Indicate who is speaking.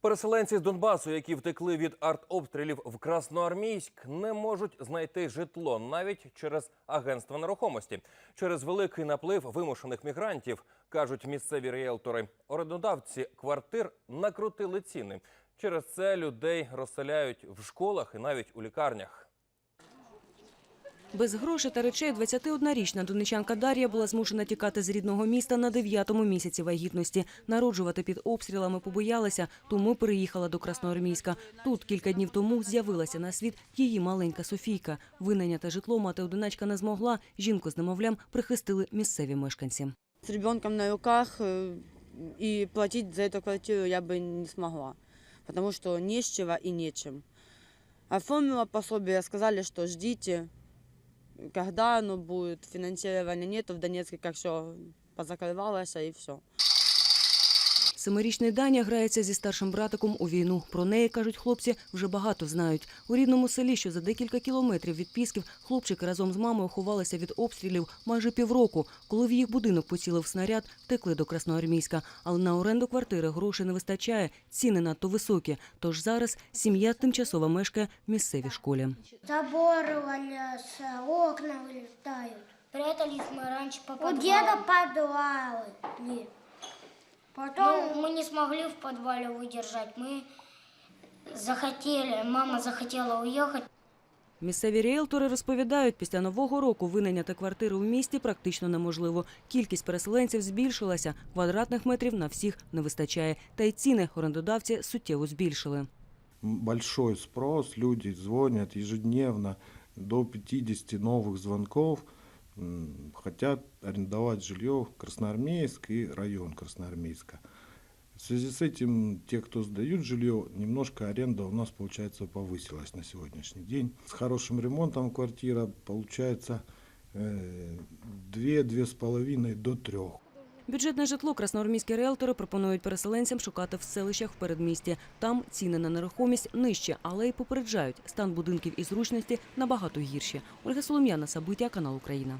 Speaker 1: Переселенці з Донбасу, які втекли від артобстрілів в Красноармійськ, не можуть знайти житло навіть через агентство нерухомості. Через великий наплив вимушених мігрантів кажуть місцеві ріелтори. Орендодавці квартир накрутили ціни. Через це людей розселяють в школах і навіть у лікарнях.
Speaker 2: Без грошей та речей 21-річна донечанка Дар'я була змушена тікати з рідного міста на дев'ятому місяці вагітності. Народжувати під обстрілами побоялася, тому переїхала до Красноармійська. Тут кілька днів тому з'явилася на світ її маленька Софійка. Винайняти житло мати одиначка не змогла. Жінку з немовлям прихистили місцеві мешканці.
Speaker 3: С ребенком на руках э, и платить за эту квартиру я бы не смогла, потому что не с чего и нечем. Оформила пособие, сказали, что ждите, когда оно будет, финансирования нету, в Донецке как все позакрывалось и все.
Speaker 2: Семирічний Даня грається зі старшим братиком у війну. Про неї, кажуть хлопці, вже багато знають. У рідному селі, що за декілька кілометрів від Пісків, хлопчики разом з мамою ховалися від обстрілів майже півроку. Коли в їх будинок поцілив снаряд, втекли до Красноармійська. Але на оренду квартири грошей не вистачає, ціни надто високі. Тож зараз сім'я тимчасово мешкає в місцевій школі.
Speaker 4: Заборы валяются, окна вылетают.
Speaker 5: Прятались мы раньше по
Speaker 4: У
Speaker 5: подвалу.
Speaker 4: деда подвалы. Потом
Speaker 5: Ну, мы не смогли в подвале выдержать. Мы захотели, мама захотела уехать.
Speaker 2: Місцеві ріелтори розповідають, після нового року винайняти квартири у місті практично неможливо. Кількість переселенців збільшилася, квадратних метрів на всіх не вистачає. Та й ціни орендодавці суттєво збільшили.
Speaker 6: большой спрос, люди звонят ежедневно, до 50 новых звонков, хотят арендовать жилье в Красноармейск и район Красноармейска. В связи с этим те, кто сдают жилье, немножко аренда у нас, получается, повысилась на сегодняшний день. С хорошим ремонтом квартира получается э, 2-2,5 до 3.
Speaker 2: Бюджетне житло красноармійські риелтори пропонують переселенцям шукати в селищах в передмісті. Там ціни на нерухомість нижчі, але й попереджають, стан будинків і зручності набагато гірші. Ольга Солом'яна, Сабиття, канал Україна.